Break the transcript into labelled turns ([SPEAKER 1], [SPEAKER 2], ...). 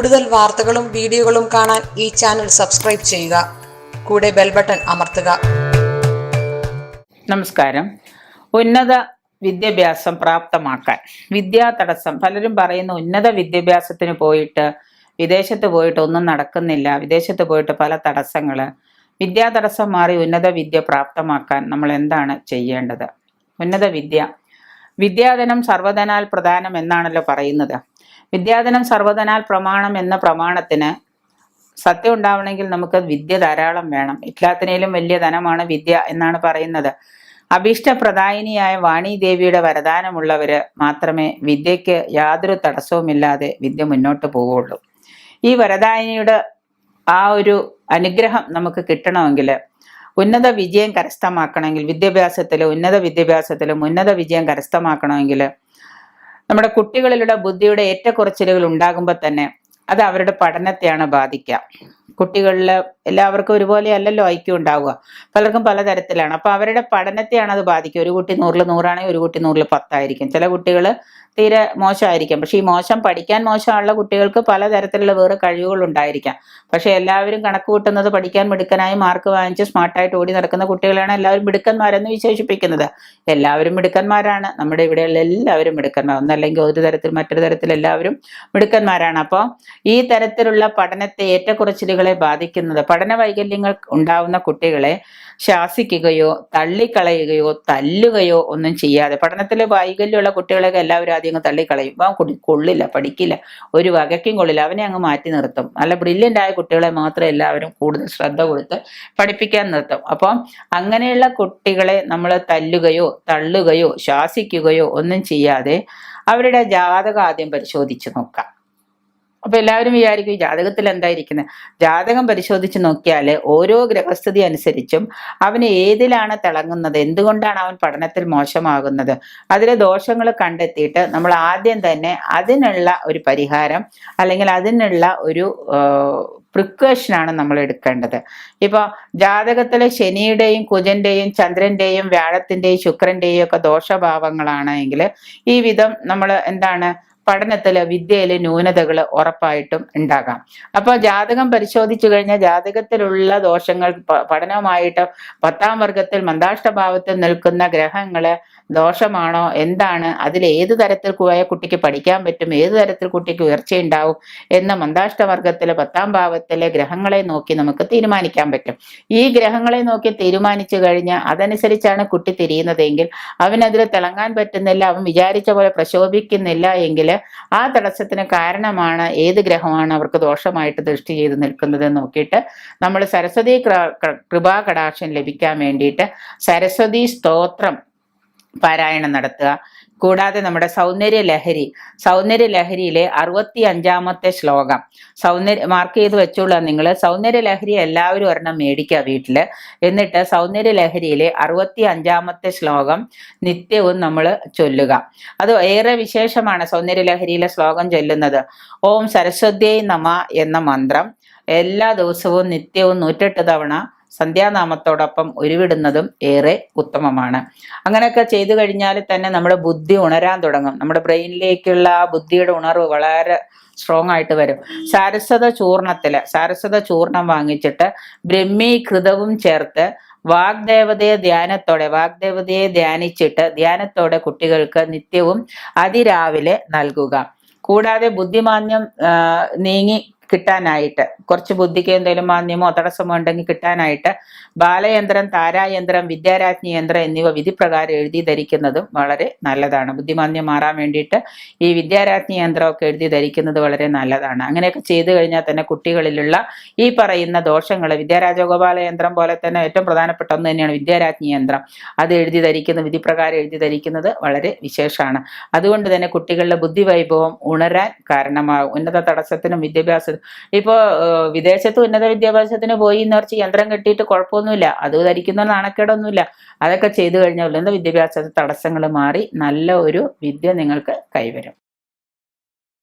[SPEAKER 1] കൂടുതൽ വാർത്തകളും വീഡിയോകളും കാണാൻ ഈ ചാനൽ സബ്സ്ക്രൈബ് ചെയ്യുക. കൂടെ ബെൽ ബട്ടൺ അമർത്തുക.
[SPEAKER 2] നമസ്കാരം. ഉന്നത വിദ്യാഭ്യാസം പ്രാപ്തമാക്കാൻ വിദ്യാ തടസ്സം. പലരും പറയുന്ന ഉന്നത വിദ്യാഭ്യാസത്തിന് പോയിട്ട് വിദേശത്ത് പോയിട്ട് ഒന്നും നടക്കുന്നില്ല. വിദേശത്ത് പോയിട്ട് പല തടസ്സങ്ങൾ വിദ്യാ തടസ്സം മാറി ഉന്നത വിദ്യ പ്രാപ്തമാക്കാൻ നമ്മൾ എന്താണ് ചെയ്യേണ്ടത്? ഉന്നത വിദ്യ. വിദ്യാധനം സർവധനാൽ പ്രധാനം എന്നാണല്ലോ പറയുന്നത്. വിദ്യാധനം സർവധനാൽ പ്രമാണം എന്ന പ്രമാണത്തിന് സത്യം ഉണ്ടാവണമെങ്കിൽ നമുക്ക് വിദ്യ ധാരാളം വേണം. എല്ലാത്തിനേലും വലിയ ധനമാണ് വിദ്യ എന്നാണ് പറയുന്നത്. അഭീഷ്ടപ്രദായിനിയായ വാണി ദേവിയുടെ വരദാനമുള്ളവര് മാത്രമേ വിദ്യയ്ക്ക് യാതൊരു തടസ്സവുമില്ലാതെ വിദ്യ മുന്നോട്ട് പോവുള്ളൂ. ഈ വരദായിനിയുടെ ആ ഒരു അനുഗ്രഹം നമുക്ക് കിട്ടണമെങ്കിൽ ഉന്നത വിജയം കരസ്ഥമാക്കണമെങ്കിൽ വിദ്യാഭ്യാസത്തിൽ ഉന്നത വിദ്യാഭ്യാസത്തിലും ഉന്നത വിജയം കരസ്ഥമാക്കണമെങ്കിൽ നമ്മുടെ കുട്ടികളിലൂടെ ബുദ്ധിയുടെ ഏറ്റക്കുറച്ചിലുകൾ ഉണ്ടാകുമ്പോൾ തന്നെ അത് അവരുടെ പഠനത്തെയാണ് ബാധിക്കുക. കുട്ടികളിൽ എല്ലാവർക്കും ഒരുപോലെ അല്ലല്ലോ ഐക്യം ഉണ്ടാവുക. പലർക്കും പലതരത്തിലാണ്. അപ്പോൾ അവരുടെ പഠനത്തെയാണ് അത് ബാധിക്കുക. ഒരു കുട്ടി നൂറിൽ നൂറാണെങ്കിൽ ഒരു കുട്ടി നൂറിൽ പത്തായിരിക്കും. ചില കുട്ടികൾ തീരെ മോശമായിരിക്കാം. പക്ഷേ ഈ മോശം പഠിക്കാൻ മോശമുള്ള കുട്ടികൾക്ക് പലതരത്തിലുള്ള വേറെ കഴിവുകൾ ഉണ്ടായിരിക്കാം. പക്ഷെ എല്ലാവരും കണക്ക് കൂട്ടുന്നത് പഠിക്കാൻ മിടുക്കനായി മാർക്ക് വാങ്ങിച്ച് സ്മാർട്ടായിട്ട് ഓടി നടക്കുന്ന കുട്ടികളാണ് എല്ലാവരും മിടുക്കന്മാരെന്ന് വിശേഷിപ്പിക്കുന്നത്. എല്ലാവരും മിടുക്കന്മാരാണ്. നമ്മുടെ ഇവിടെയുള്ള എല്ലാവരും മിടുക്കന്മാർ. ഒന്നല്ലെങ്കിൽ ഒരു തരത്തിൽ മറ്റൊരു തരത്തിൽ എല്ലാവരും മിടുക്കന്മാരാണ്. അപ്പോൾ ഈ തരത്തിലുള്ള പഠനത്തെ ഏറ്റക്കുറച്ചിലുകളെ ബാധിക്കുന്നത്. പഠന വൈകല്യങ്ങൾ ഉണ്ടാവുന്ന കുട്ടികളെ ശാസിക്കുകയോ തള്ളിക്കളയുകയോ തല്ലുകയോ ഒന്നും ചെയ്യാതെ പഠനത്തിൽ വൈകല്യമുള്ള കുട്ടികളെയൊക്കെ എല്ലാവരും ആദ്യം അങ്ങ് തള്ളിക്കളയും. അവൻ കൊള്ളില്ല പഠിക്കില്ല. ഒരു വകയ്ക്കും കൊള്ളില്ല. അവനെ അങ്ങ് മാറ്റി നിർത്തും. നല്ല ബ്രില്യന്റ് ആയ കുട്ടികളെ മാത്രം എല്ലാവരും കൂടുതൽ ശ്രദ്ധ കൊടുത്ത് പഠിപ്പിക്കാൻ നിർത്തും. അപ്പം അങ്ങനെയുള്ള കുട്ടികളെ നമ്മൾ തല്ലുകയോ തള്ളുകയോ ശാസിക്കുകയോ ഒന്നും ചെയ്യാതെ അവരുടെ ജാതകം ആദ്യം പരിശോധിച്ച് നോക്കാം. അപ്പൊ എല്ലാവരും വിചാരിക്കും ജാതകത്തിൽ എന്തായിരിക്കുന്നത് ജാതകം പരിശോധിച്ച് നോക്കിയാൽ ഓരോ ഗ്രഹസ്ഥിതി അനുസരിച്ചും അവന് ഏതിലാണ് തിളങ്ങുന്നത്? എന്തുകൊണ്ടാണ് അവൻ പഠനത്തിൽ മോശമാകുന്നത്? അതിലെ ദോഷങ്ങൾ കണ്ടെത്തിയിട്ട് നമ്മൾ ആദ്യം തന്നെ അതിനുള്ള ഒരു പരിഹാരം അല്ലെങ്കിൽ അതിനുള്ള ഒരു പ്രിക്കോഷനാണ് നമ്മൾ എടുക്കേണ്ടത്. ഇപ്പോൾ ജാതകത്തിലെ ശനിയുടെയും കുജന്റെയും ചന്ദ്രന്റെയും വ്യാഴത്തിന്റെയും ശുക്രന്റെയും ഒക്കെ ദോഷഭാവങ്ങളാണ് എങ്കിൽ ഈ വിധം നമ്മൾ എന്താണ് പഠനത്തിൽ വിദ്യയിൽ ന്യൂനതകൾ ഉറപ്പായിട്ടും ഉണ്ടാകാം. അപ്പോൾ ജാതകം പരിശോധിച്ചു കഴിഞ്ഞാൽ ജാതകത്തിലുള്ള ദോഷങ്ങൾ പഠനവുമായിട്ട് പത്താം വർഗത്തിൽ മന്ദാഷ്ടഭാവത്തിൽ നിൽക്കുന്ന ഗ്രഹങ്ങൾ ദോഷമാണോ? എന്താണ്? അതിൽ ഏത് തരത്തിൽ പോയ കുട്ടിക്ക് പഠിക്കാൻ പറ്റും? ഏത് തരത്തിൽ കുട്ടിക്ക് ഉയർച്ചയുണ്ടാവും? എന്ന് മന്ദാഷ്ടവർഗത്തിലെ പത്താം ഭാവത്തിലെ ഗ്രഹങ്ങളെ നോക്കി നമുക്ക് തീരുമാനിക്കാൻ പറ്റും. ഈ ഗ്രഹങ്ങളെ നോക്കി തീരുമാനിച്ചു കഴിഞ്ഞാൽ അതനുസരിച്ചാണ് കുട്ടി തിരിയുന്നതെങ്കിൽ അവനതിൽ തിളങ്ങാൻ പറ്റുന്നില്ല അവൻ വിചാരിച്ച പോലെ പ്രശോഭിക്കുന്നില്ല എങ്കിൽ ആ തടസ്സത്തിന് കാരണമാണ് ഏത് ഗ്രഹമാണ് അവർക്ക് ദോഷമായിട്ട് ദൃഷ്ടി ചെയ്ത് നിൽക്കുന്നത് എന്ന് നോക്കിയിട്ട് നമ്മൾ സരസ്വതി കൃപാ കടാക്ഷം ലഭിക്കാൻ വേണ്ടിയിട്ട് സരസ്വതി സ്തോത്രം പാരായണം നടത്തുക. കൂടാതെ നമ്മുടെ സൗന്ദര്യ ലഹരി സൗന്ദര്യ ലഹരിയിലെ അറുപത്തി അഞ്ചാമത്തെ ശ്ലോകം. സൗന്ദര്യ മാർക്ക് ചെയ്ത് വെച്ചോളൂ നിങ്ങൾ സൗന്ദര്യ ലഹരി എല്ലാവരും ഒരെണ്ണം മേടിക്കുക വീട്ടിൽ എന്നിട്ട് സൗന്ദര്യ ലഹരിയിലെ അറുപത്തി അഞ്ചാമത്തെ ശ്ലോകം നിത്യവും നമ്മൾ ചൊല്ലുക. അത് ഏറെ വിശേഷമാണ് സൗന്ദര്യ ലഹരിയിലെ ശ്ലോകം ചൊല്ലുന്നത്. ഓം സരസ്വത്യൈ നമ എന്ന മന്ത്രം എല്ലാ ദിവസവും നിത്യവും നൂറ്റെട്ട് തവണ സന്ധ്യാനാമത്തോടൊപ്പം ഉരുവിടുന്നതും ഏറെ ഉത്തമമാണ്. അങ്ങനെയൊക്കെ ചെയ്തു കഴിഞ്ഞാൽ തന്നെ നമ്മുടെ ബുദ്ധി ഉണരാൻ തുടങ്ങും. നമ്മുടെ ബ്രെയിനിലേക്കുള്ള ആ ബുദ്ധിയുടെ ഉണർവ് വളരെ സ്ട്രോങ് ആയിട്ട് വരും. സാരസ്വത ചൂർണത്തിൽ സാരസ്വത ചൂർണം വാങ്ങിച്ചിട്ട് ബ്രഹ്മീകൃതവും ചേർത്ത് വാഗ്ദേവതയെ ധ്യാനത്തോടെ വാഗ്ദേവതയെ ധ്യാനിച്ചിട്ട് ധ്യാനത്തോടെ കുട്ടികൾക്ക് നിത്യവും അതിരാവിലെ നൽകുക. കൂടാതെ ബുദ്ധിമാന്യം നീങ്ങി കിട്ടാനായിട്ട്. കുറച്ച് ബുദ്ധിക്ക് എന്തെങ്കിലും മാന്യമോ തടസ്സമോ ഉണ്ടെങ്കിൽ കിട്ടാനായിട്ട് ബാലയന്ത്രം താരായന്ത്രം വിദ്യാരാജ്ഞി യന്ത്രം എന്നിവ വിധിപ്രകാരം എഴുതി ധരിക്കുന്നതും വളരെ നല്ലതാണ്. ബുദ്ധിമാന്യം മാറാൻ വേണ്ടിയിട്ട് ഈ വിദ്യാരാജ്ഞി യന്ത്രമൊക്കെ എഴുതി ധരിക്കുന്നത് വളരെ നല്ലതാണ്. അങ്ങനെയൊക്കെ ചെയ്തു കഴിഞ്ഞാൽ തന്നെ കുട്ടികളിലുള്ള ഈ പറയുന്ന ദോഷങ്ങൾ വിദ്യാരാജഗോപാല യന്ത്രം പോലെ തന്നെ ഏറ്റവും പ്രധാനപ്പെട്ട ഒന്ന് തന്നെയാണ് വിദ്യാരാജ്ഞി യന്ത്രം. അത് എഴുതി ധരിക്കുന്ന വിധിപ്രകാരം എഴുതി ധരിക്കുന്നത് വളരെ വിശേഷമാണ്. അതുകൊണ്ട് തന്നെ കുട്ടികളുടെ ബുദ്ധിവൈഭവം ഉണരാൻ കാരണമാകും. ഉന്നത തടസ്സത്തിനും വിദ്യാഭ്യാസ ഇപ്പോൾ വിദേശത്ത് ഉന്നത വിദ്യാഭ്യാസത്തിന് പോയി എന്ന് വെച്ച് യന്ത്രം കെട്ടിയിട്ട് കുഴപ്പമൊന്നുമില്ല. അത് ധരിക്കുന്ന നാണക്കേടൊന്നുമില്ല. അതൊക്കെ ചെയ്തു കഴിഞ്ഞാൽ ഉന്നത വിദ്യാഭ്യാസ തടസ്സങ്ങൾ മാറി നല്ല ഒരു വിദ്യ നിങ്ങൾക്ക് കൈവരും.